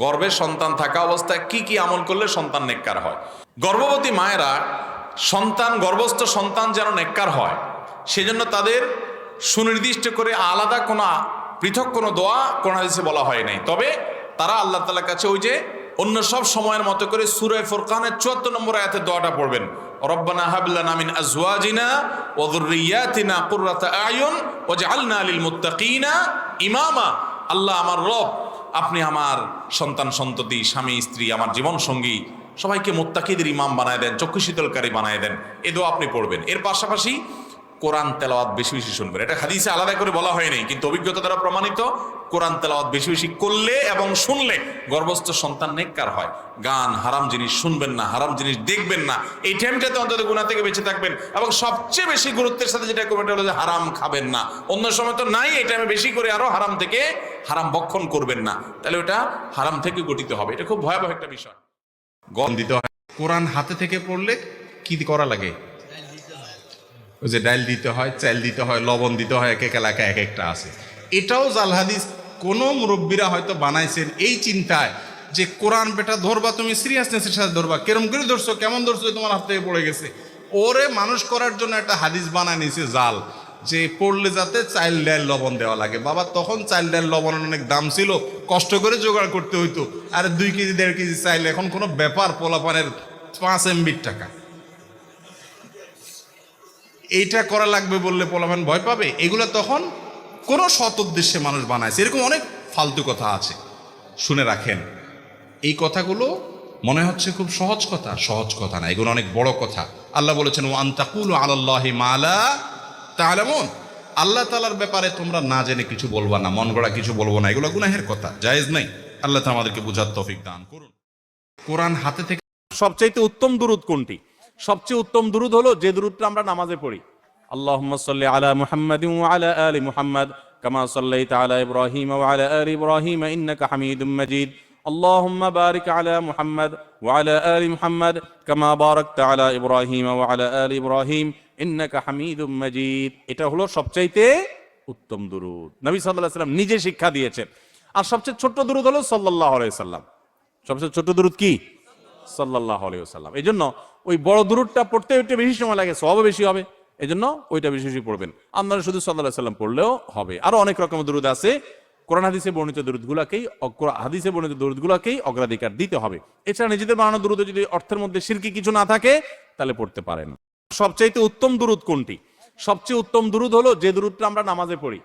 গর্ভের সন্তান থাকা অবস্থায় কি কি আমল করলে সন্তান নেককার হয়? গর্ভবতী মায়েরা সন্তান, গর্ভস্থ সন্তান যেন নেককার হয়, সেজন্য তাদের সুনির্দিষ্ট করে আলাদা কোনো পৃথক কোনো দোয়া কোন হাদিসে বলা হয় নাই। তবে তারা আল্লাহ তালার কাছে ওই যে অন্য সব সময়ের মতো করে সুরায় ফুরকানের চুয়াত্তর নম্বর আয়াতে দোয়াটা পড়বেন। রব্বানা হাবলানা মিন আজওয়াজিনা ওয়া যুররিয়াতিনা কুররাতা আয়ুন ওয়াজআলনা লিল মুত্তাকিনা ইমামা। আল্লাহ আমার রব আপনি আমার সন্তান, সন্ততি, স্বামী, স্ত্রী, আমার জীবন সঙ্গী, সবাইকে মোত্তাকিদের ইমাম বানায় দেন, চক্ষু শীতলকারী বানায় দেন, এ আপনি পড়বেন। এর পাশাপাশি কোরআন তেলাওয়াত বেশি বেশি শুনবেন। এটা হাদিসে আলাদা করে বলা হয়নি কিন্তু অভিজ্ঞতা দ্বারা প্রমাণিত, কোরআন তেলাওয়াত বেশি বেশি করলে এবং শুনলে গর্ভস্থ সন্তান নেককার হয়। গান হারাম জিনিস শুনবেন না, হারাম জিনিস দেখবেন না, এই টাইমটাতে অন্তত গুণা থেকে বেঁচে থাকবেন এবং সবচেয়ে বেশি গুরুত্বের সাথে যেটা করবেন এটা হলো যে হারাম খাবেন না। অন্য সময় তো নাই, এই টাইমে বেশি করে আরও হারাম থেকে হারাম বক্ষণ করবেন না। তাহলে ওটা হারাম থেকে গঠিত হবে। এটা খুব ভয়াবহ একটা বিষয়। গম দিতে হয়। কোরআন হাতে থেকে পড়লে কি করা লাগে? ওই যে ডাল দিতে হয় চাল দিতে হয়, লবণ দিতে হয় এক এক এলাকায় এক একটা আছে। এটাও জাল হাদিস, কোনো মুরব্বীরা হয়তো বানাইছেন এই চিন্তায় যে কোরআন বেটা ধরবা, তুমি সিরিয়াসনেসের সাথে ধরবা। কেরম করে ধরছো, কেমন ধরছো তোমার হাত থেকে পড়ে গেছে। ওরে মানুষ করার জন্য একটা হাদিস বানায় নিছে জাল, যে পড়লে যাতে চাইল ডাল লবণ দেওয়া লাগে। বাবা, তখন চাইল ডাল লবণের অনেক দাম ছিল, কষ্ট করে জোগাড় করতে হইতো। আর দুই কেজি, দেড় কেজি চাইল, এখন কোনো ব্যাপার পোলাপানের পাঁচ এমবির টাকা। এইটা করা লাগবে বললে পোলাপান ভয় পাবে? এগুলো তখন কোনো সৎ উদ্দেশ্যে মানুষ বানায়। এরকম অনেক ফালতু কথা আছে। শুনে রাখেন। এই কথাগুলো মনে হচ্ছে খুব সহজ কথা। সহজ কথা না, এগুলো অনেক বড় কথা। আল্লাহ বলেছেন ও আন্তাকুল আল্লাহ মালা তাহলে মন আল্লাহ তালার ব্যাপারে তোমরা না জেনে কিছু বলবা না, মন গড়া কিছু বলব না। এগুলো গুনাহের কথা, জায়েজ নাই। আল্লাহ তা আমাদেরকে বুঝার তৌফিক দান করুন। কোরআন হাতে থেকে সবচাইতে উত্তম দুরুদ কোনটি? সবচেয়ে উত্তম দুরুদ হলো যে দুরুদটা আমরা নামাজে পড়ি। আল্লাহুম্মা সাল্লি আলা মুহাম্মাদিন ওয়া আলা আলি মুহাম্মাদ কামা সাল্লাইতা আলা ইব্রাহিম ওয়া আলা আলি ইব্রাহিম ইন্নাকা হামিদুম মাজিদ اللهم بارك على محمد وعلى آل محمد كما باركت على إبراهيم وعلى آل إبراهيم إنك حميد مجيد এটা হলো সবচাইতে উত্তম দুরুদ নবী সাল্লাল্লাহু আলাইহি সাল্লাম নিজে শিক্ষা দিয়েছেন আর সবচেয়ে ছোট্ট দুরুদ হলো সাল্লাল্লাহু আলাইহি সাল্লাম সবচেয়ে ছোট্ট দুরুদ কি সাল্লাহ আলাইসাল্লাম এই জন্য ওই বড় দূরটা পড়তে একটু বেশি সময় লাগে সবও বেশি হবে এই জন্য ওইটা বেশি বেশি পড়বেন। আপনারা শুধু সাল্লাহ সাল্লাম পড়লেও হবে। আরও অনেক রকমের দুরুদ আছে। কোরআন হাদিসে বর্ণিত দুরুদগুলাকেই হাদিসে বর্ণিত দুরুদগুলাকেই অগ্রাধিকার দিতে হবে। এছাড়া নিজেদের বানানো দুরুদ যদি অর্থের মধ্যে সিরকি কিছু না থাকে, তাহলে পড়তে পারেন সবচাইতে উত্তম দুরুদ কোনটি? সবচেয়ে উত্তম দুরুদ হলো যে দুরুদটা আমরা নামাজে পড়ি।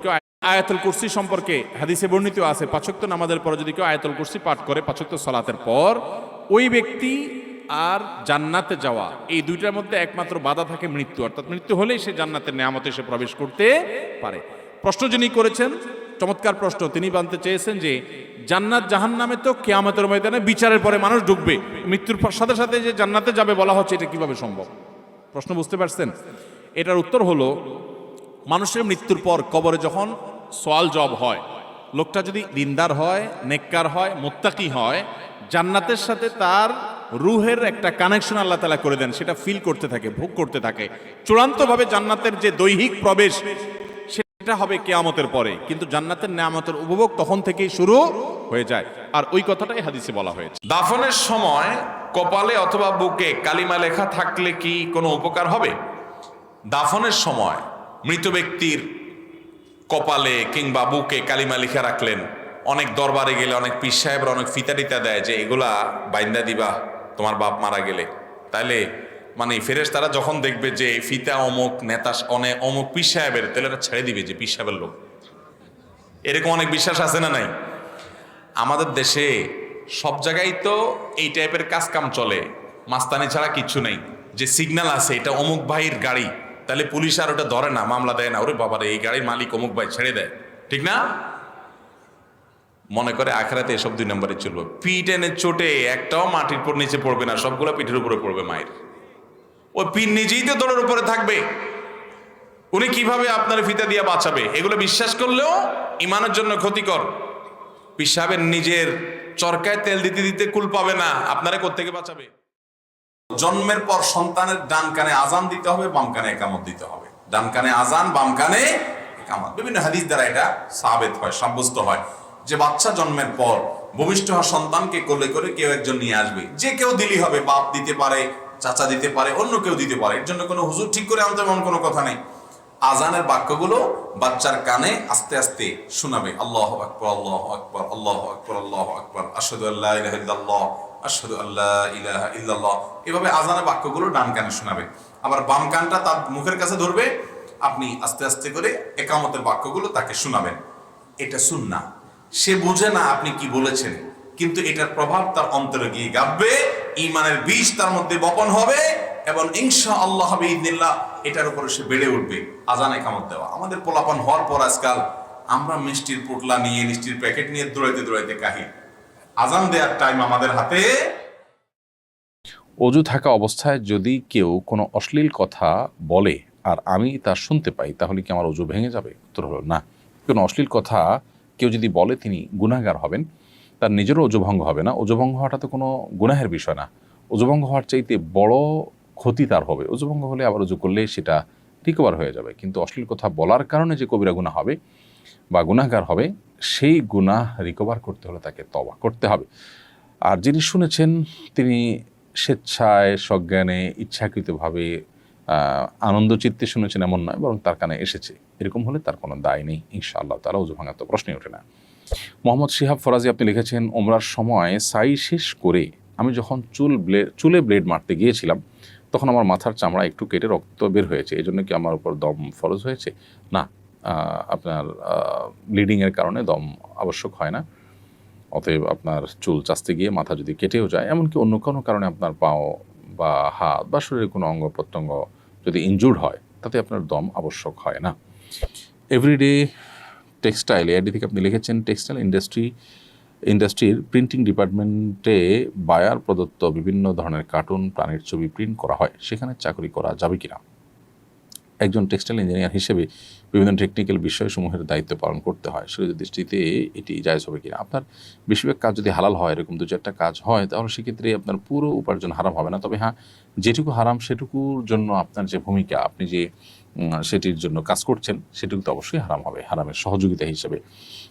কেউ আয়াতুল কুরসি সম্পর্কে হাদিসে বর্ণিত আছে পাঁচক্ত নামাজের পর যদি কেউ আয়াতুল কুরসি পাঠ করে পাঁচক্ত সালাতের পর, ওই ব্যক্তি আর জান্নাতে যাওয়া, এই দুইটার মধ্যে একমাত্র বাধা থাকে মৃত্যু। অর্থাৎ মৃত্যু হলেই সে জান্নাতের নেয়ামতে সে প্রবেশ করতে পারে। প্রশ্ন যিনি করেছেন, চমৎকার প্রশ্ন, তিনি জানতে চেয়েছেন যে জান্নাত জাহান নামে তো কেয়ামতের ময়দানে বিচারের পরে মানুষ ঢুকবে মৃত্যুর সাথে সাথে যে জান্নাতে যাবে বলা হচ্ছে, এটা কীভাবে সম্ভব? প্রশ্ন বুঝতে পারছেন? এটার উত্তর হলো, মানুষের মৃত্যুর পর কবরে যখন সোয়াল জব হয়, লোকটা যদি দিনদার হয়, নেককার হয়, মোত্তাকি হয়, জান্নাতের সাথে তার রুহের একটা কানেকশন আল্লাহ তালা করে দেন, সেটা ফিল করতে থাকে, ভোগ করতে থাকে। চূড়ান্তভাবে জান্নাতের যে দৈহিক প্রবেশ, সেটা হবে কেয়ামতের পরে। কিন্তু জান্নাতের নেয়ামতের উপভোগ তখন থেকেই শুরু হয়ে যায়। আর ওই কথাটাই হাদিসে বলা হয়েছে। দাফনের সময় কপালে অথবা বুকে কালিমা লেখা থাকলে কি কোনো উপকার হবে? দাফনের সময় মৃত ব্যক্তির কপালে কিংবা বুকে কালিমা লিখে রাখলেন। অনেক দরবারে গেলে অনেক পীর সাহেবরা অনেক ফিতা টিতা দেয় যে, এগুলা বাইন্দা দিবা তোমার বাপ মারা গেলে। তাইলে মানে ফেরেস তারা যখন দেখবে যে ফিতা অমুক নেতা অনেক অমুক পীর সাহেবের তাহলে এটা ছেড়ে দিবে যে পীর সাহেবের লোক। এরকম অনেক বিশ্বাস আছে না নাই? আমাদের দেশে সব জায়গায় তো এই টাইপের কাজ কাম চলে। মাস্তানি ছাড়া কিচ্ছু নেই। যে সিগন্যাল আছে, এটা অমুক ভাইয়ের গাড়ি। তাহলে পুলিশ আর ওটা ধরে না, মামলা দেয় না। ওরে বাবারে, এই গাড়ির মালিক অমুক ভাই ছেড়ে দেয়। ঠিক না? মনে করে আখড়াতে এসব দুই নম্বরে চলবে। পিঠ এনে চোটে একটাও মাটির উপর নিচে পড়বে না, সবগুলো পিঠের উপরে পড়বে মায়ের। ওই পিঠ নিজেই তো দৌড়ের উপরে থাকবে। উনি কীভাবে আপনার ফিতা দিয়ে বাঁচাবে? এগুলো বিশ্বাস করলেও ইমানের জন্য ক্ষতিকর। পিসাবের নিজের চরকায় তেল দিতে দিতে কুল পাবে না, আপনারা কোত্থেকে বাঁচাবে? জন্মের পর সন্তানের ডান কানে আজান দিতে হবে, বাম কানে একামত দিতে হবে। ডান কানে আজান বাম কানে একামত। বিভিন্ন হাদিস দ্বারা এটা সাবেত হয়, সাব্যস্ত হয়। যে বাচ্চা জন্মের পর ভূমিষ্ঠ হওয়া সন্তানকে কোলে করে কেউ একজন নিয়ে আসবে। যে কেউ দিলি হবে, বাপ দিতে পারে, চাচা দিতে পারে, অন্য কেউ দিতে পারে। এর জন্য কোনো হুজুর ঠিক করে আনতে এমন কোনো কথা নেই। আজানের বাক্যগুলো বাচ্চার কানে আস্তে আস্তে শোনাবে। আল্লাহ আকবর আল্লাহ আকবর আল্লাহ আকবর আল্লাহ আকবর। আশহাদু আল্লাহ ইল্লাল্লাহ, আশহাদু আল্লাহ ইলাহা ইল্লাল্লাহ। এভাবে আজানের বাক্যগুলো ডান কানে শোনাবে। আবার বাম কানটা তার মুখের কাছে ধরবে। আপনি আস্তে আস্তে করে একামতের বাক্যগুলো তাকে শোনাবেন। এটা সুন্না সে বুঝে না আপনি কি বলেছেন, কিন্তু এটার প্রভাব তার অন্তরে গিয়ে গাববে, ইমানের বীজ তার মধ্যে বপন হবে, এবং ইনশা আল্লাহ হবে ইদিল্লাহ এটার উপরে সে বেড়ে উঠবে, আজান একামত দেওয়া। আমাদের পোলাপন হওয়ার পর আজকাল আমরা মিষ্টির পোটলা নিয়ে, মিষ্টির প্যাকেট নিয়ে দৌড়াইতে দৌড়াইতে কাহি। আজান দেওয়ার টাইম আমাদের হাতে। অজু থাকা অবস্থায় যদি কেউ কোনো অশ্লীল কথা বলে আর আমি তা শুনতে পাই, তাহলে কি আমার অজু ভেঙে যাবে? উত্তর হলো না। কোনো অশ্লীল কথা কেউ যদি বলে তিনি গুনাহগার হবেন, তার নিজেরও অজুভঙ্গ হবে না। অজুভঙ্গ হওয়াটা তো কোনো গুনাহের বিষয় না। অজুভঙ্গ হওয়ার চাইতে বড় ক্ষতি তার হবে। অজুভঙ্গ হলে আবার অজু করলে সেটা রিকভার হয়ে যাবে। কিন্তু অশ্লীল কথা বলার কারণে যে কবিরা গুনাহ হবে বা গুনাহগার হবে, সেই গুনাহ রিকভার করতে হলে তাকে তবা করতে হবে। আর যিনি শুনেছেন, তিনি স্বেচ্ছায়, সজ্ঞানে, ইচ্ছাকৃতভাবে আনন্দ চিত্তে শুনেছেন এমন নয়, বরং তার কানে এসেছে। এরকম হলে তার কোনো দায় নেই, ইনশাআল্লাহ তারা অজু ভাঙার তো প্রশ্নই ওঠে না। মোহাম্মদ শিহাব ফরাজি, আপনি লিখেছেন, ওমরার সময় সাই শেষ করে আমি যখন চুল ব্লেড চুলে ব্লেড মারতে গিয়েছিলাম, তখন আমার মাথার চামড়া একটু কেটে রক্ত বের হয়েছে। এই জন্য কি আমার উপর দম ফরজ হয়েছে? না আপনার ব্লিডিংয়ের কারণে দম আবশ্যক হয় না। অতএব আপনার চুল চাচতে গিয়ে মাথা যদি কেটেও যায়, এমনকি অন্য কোনো কারণে আপনার পাও বা হাত বা শরীরের কোনো অঙ্গ প্রত্যঙ্গ যদি ইনজুর্ড হয়, তাতে আপনার দম আবশ্যক হয় না। এভরিডে টেক্সটাইল এআইডি থেকে আপনি লিখেছেন টেক্সটাইল ইন্ডাস্ট্রি ইন্ডাস্ট্রির প্রিন্টিং ডিপার্টমেন্টে বায়ার প্রদত্ত বিভিন্ন ধরনের কার্টুন প্রাণীর ছবি প্রিন্ট করা হয়। সেখানে চাকরি করা যাবে কিনা? একজন টেক্সটাইল ইঞ্জিনিয়ার হিসেবে বিভিন্ন টেকনিক্যাল বিষয়সমূহের দায়িত্ব পালন করতে হয়। শরীরের দৃষ্টিতে এটি জায়জ হবে কিনা? আপনার বেশিরভাগ কাজ যদি হালাল হয়, এরকম দু চারটা কাজ হয়, তাহলে সেক্ষেত্রে আপনার পুরো উপার্জন হারাম হবে না। তবে হ্যাঁ যেটুকু হারাম সেটুকুর জন্য আপনার যে ভূমিকা, আপনি যে সেটির জন্য কাজ করছেন, সেটুকু তো অবশ্যই হারাম হবে, হারামের সহযোগিতা হিসেবে।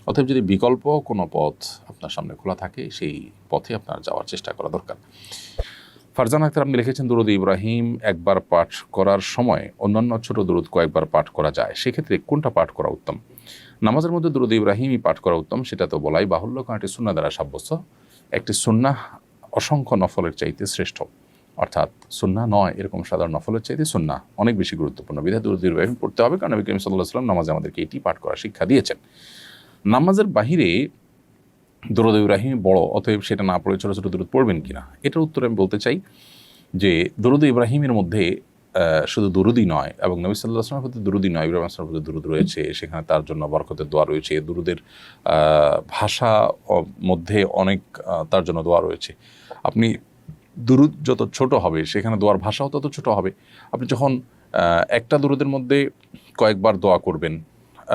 অতএব যদি বিকল্প কোনো পথ আপনার সামনে খোলা থাকে, সেই পথে আপনার যাওয়ার চেষ্টা করা দরকার। ফারজান আক্তার, আপনি লিখেছেন দুরুদ ইব্রাহিম একবার পাঠ করার সময় অন্যান্য ছোট দুরুদ কয়েকবার পাঠ করা যায়। সেক্ষেত্রে কোনটা পাঠ করা উত্তম? নামাজের মধ্যে দুরুদ ইব্রাহিমই পাঠ করা উত্তম, সেটা তো বলাই বাহুল্য, কারণ একটি সুন্না দ্বারা সাব্যস্ত। একটি সুন্না অসংখ্য নফলের চাইতে শ্রেষ্ঠ। অর্থাৎ সুন্না নয়, এরকম সাধারণ নফলের চাইতে সুন্না অনেক বেশি গুরুত্বপূর্ণ। বিধায় দুরুদ ইব্রাহিম পড়তে হবে, কারণ নবী করিম সাল্লাহ সাল্লাম নামাজে আমাদেরকে এটি পাঠ করার শিক্ষা দিয়েছেন। নামাজের বাহিরে দরুদ ইব্রাহিম বড়, অতএব সেটা না পড়ে ছোটো ছোটো দরুদ পড়বেন কিনা? এটার উত্তরে আমি বলতে চাই যে দরুদ ইব্রাহিমের মধ্যে শুধু দুরুদই নয় এবং নবী সাল্লাহ আসলামের প্রতি দুরুদই নয়, ইব্রাহিম আসলামের প্রতি দুরুদ রয়েছে, সেখানে তার জন্য বরকতের দোয়া রয়েছে, দুরুদের ভাষা মধ্যে অনেক তার জন্য দোয়া রয়েছে। আপনি দুরুদ যত ছোট হবে, সেখানে দোয়ার ভাষাও তত ছোট হবে। আপনি যখন একটা দুরুদের মধ্যে কয়েকবার দোয়া করবেন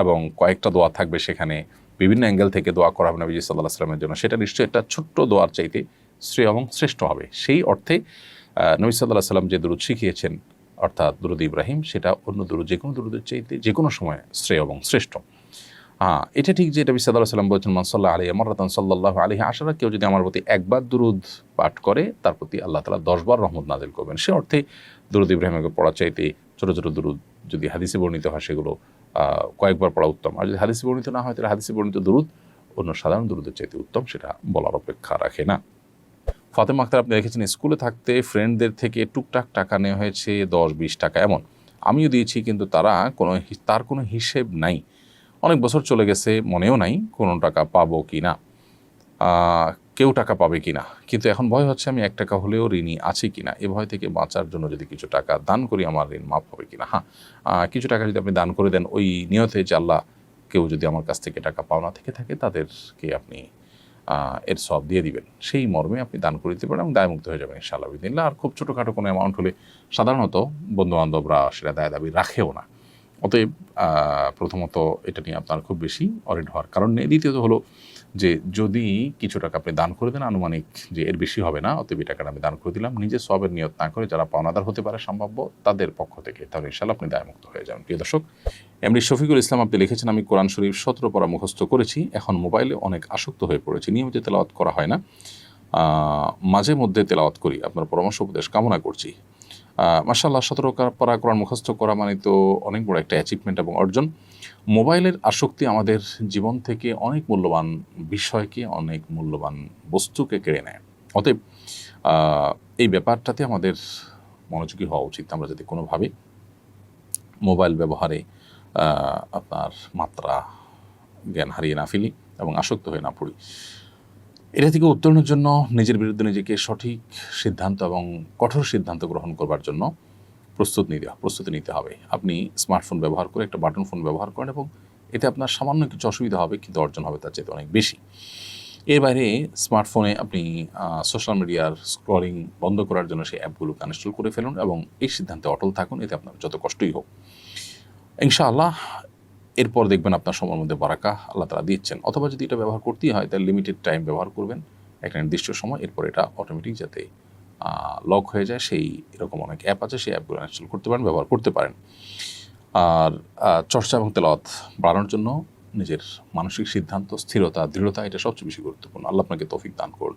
এবং কয়েকটা দোয়া থাকবে সেখানে বিভিন্ন অ্যাঙ্গেল থেকে দোয়া করা হবে নবী সাল্লাহ আসলামের জন্য। সেটা নিশ্চয়ই একটা ছোট্ট দোয়ার চাইতে শ্রেয় এবং শ্রেষ্ঠ হবে। সেই অর্থে নবী সাল্লাহ সাল্লাম যে দুরুদ শিখিয়েছেন, অর্থাৎ দুরুদ ইব্রাহিম, সেটা অন্য দুরুদ যে কোনো দুরুদের চাইতে যে কোনো সময় শ্রেয় এবং শ্রেষ্ঠ। হ্যাঁ এটা ঠিক যে নবী সাল্লাহ সাল্লাম বলছেন মানসাল্লাহ আলী আমরাতান সাল্লাহ আলী আশারা কেউ যদি আমার প্রতি একবার দুরুদ পাঠ করে, তার প্রতি আল্লাহ তালা দশবার রহমত নাজিল করবেন। সে অর্থে দুরুদ ইব্রাহিমকে পড়া চাইতে ছোটো ছোটো দুরুদ যদি হাদিসে বর্ণিত হয়, সেগুলো কয়েকবার পড়া উত্তম। আর যদি হাদিসে বর্ণিত না হয়, তাহলে হাদিসে বর্ণিত দুরুদ, অন্য সাধারণ দুরুদের চাইতে উত্তম, সেটা বলার অপেক্ষা রাখে না। ফাতেমা আক্তার, আপনি দেখেছেন, স্কুলে থাকতে ফ্রেন্ডদের থেকে টুকটাক টাকা নেওয়া হয়েছে দশ বিশ টাকা এমন। আমিও দিয়েছি, কিন্তু তারা কোনো তার কোনো হিসেব নাই। অনেক বছর চলে গেছে, মনেও নাই কোনো টাকা পাবো কি না। কেউ টাকা পাবে কি না কিন্তু এখন ভয় হচ্ছে আমি এক টাকা হলেও ঋণী আছি কি না এ ভয় থেকে বাঁচার জন্য যদি কিছু টাকা দান করি, আমার ঋণ মাফ হবে কি না হ্যাঁ কিছু টাকা যদি আপনি দান করে দেন, ওই নিয়তে যে আল্লাহ কেউ যদি আমার কাছ থেকে টাকা পাওনা থেকে থাকে, তাদেরকে আপনি এর সব দিয়ে দিবেন। সেই মর্মে আপনি দান করে দিতে পারেন এবং দায়মুক্ত হয়ে যাবেন ইনশাআল্লাহ বিদিল্লা আর খুব ছোটোখাটো কোনো অ্যামাউন্ট হলে সাধারণত বন্ধুবান্ধবরা সেটা দায় দাবি রাখেও না। অতএব প্রথমত এটা নিয়ে আপনার খুব বেশি অরিড হওয়ার কারণ নেই। দ্বিতীয়ত হলো যে যদি কিছু টাকা আপনি দান করে দেন, আনুমানিক যে এর বেশি হবে না, অতএব এই টাকাটা আমি দান করে দিলাম। নিজে সবের নিয়ত না করে যারা পাওনাদার হতে পারে সম্ভাব্য, তাদের পক্ষ থেকে তাহলে ইনশাল্লাহ আপনি দায়মুক্ত হয়ে যাবেন। প্রিয় দর্শক এমনি শফিকুল ইসলাম, আপনি লিখেছেন, আমি কোরআন শরীফ সতেরো পড়া মুখস্থ করেছি, এখন মোবাইলে অনেক আসক্ত হয়ে পড়েছি। নিয়মিত তেলাওয়াত করা হয় না। মাঝে মধ্যে তেলাওয়াত করি। আপনার পরামর্শ, উপদেশ কামনা করছি। মাসাল্লাহ সতেরো পারা কোরআন মুখস্থ করা মানে তো অনেক বড় একটা অ্যাচিভমেন্ট এবং অর্জন। মোবাইলের আসক্তি আমাদের জীবন থেকে অনেক মূল্যবান বিষয়কে, অনেক মূল্যবান বস্তুকে কেড়ে নেয়। অতএব এই ব্যাপারটাতে আমাদের মনোযোগী হওয়া উচিত আমরা যদি কোনোভাবে মোবাইল ব্যবহারে আপনার মাত্রা জ্ঞান হারিয়ে না ফেলি এবং আসক্ত হয়ে না পড়ি। এটা থেকে উত্তরণের জন্য নিজের বিরুদ্ধে নিজেকে সঠিক সিদ্ধান্ত এবং কঠোর সিদ্ধান্ত গ্রহণ করবার জন্য প্রস্তুত নিতে প্রস্তুতি নিতে হবে। আপনি স্মার্টফোন ব্যবহার করে একটা বাটন ফোন ব্যবহার করেন এবং এতে আপনার সামান্য কিছু অসুবিধা হবে, কিন্তু অর্জন হবে তার চেয়ে অনেক বেশি। এর বাইরে স্মার্টফোনে আপনি সোশ্যাল মিডিয়ার স্ক্রলিং বন্ধ করার জন্য সেই অ্যাপগুলোকে আনস্টল করে ফেলুন এবং এই সিদ্ধান্তে অটল থাকুন, এতে আপনার যত কষ্টই হোক। ইনশাআল্লাহ এরপর দেখবেন আপনার সময়ের মধ্যে বারাকা আল্লাহ তালা দিচ্ছেন। অথবা যদি এটা ব্যবহার করতেই হয়, তাহলে লিমিটেড টাইম ব্যবহার করবেন। একটা নির্দিষ্ট সময়, এরপর এটা অটোমেটিক যাতে লক হয়ে যায়। সেই এরকম অনেক অ্যাপ আছে, সেই অ্যাপগুলো ইনস্টল করতে পারেন, ব্যবহার করতে পারেন। আর চর্চা এবং তেলাওয়াত বাড়ানোর জন্য নিজের মানসিক সিদ্ধান্ত, স্থিরতা, দৃঢ়তা, এটা সবচেয়ে বেশি গুরুত্বপূর্ণ। আল্লাহ আপনাকে তৌফিক দান করুন।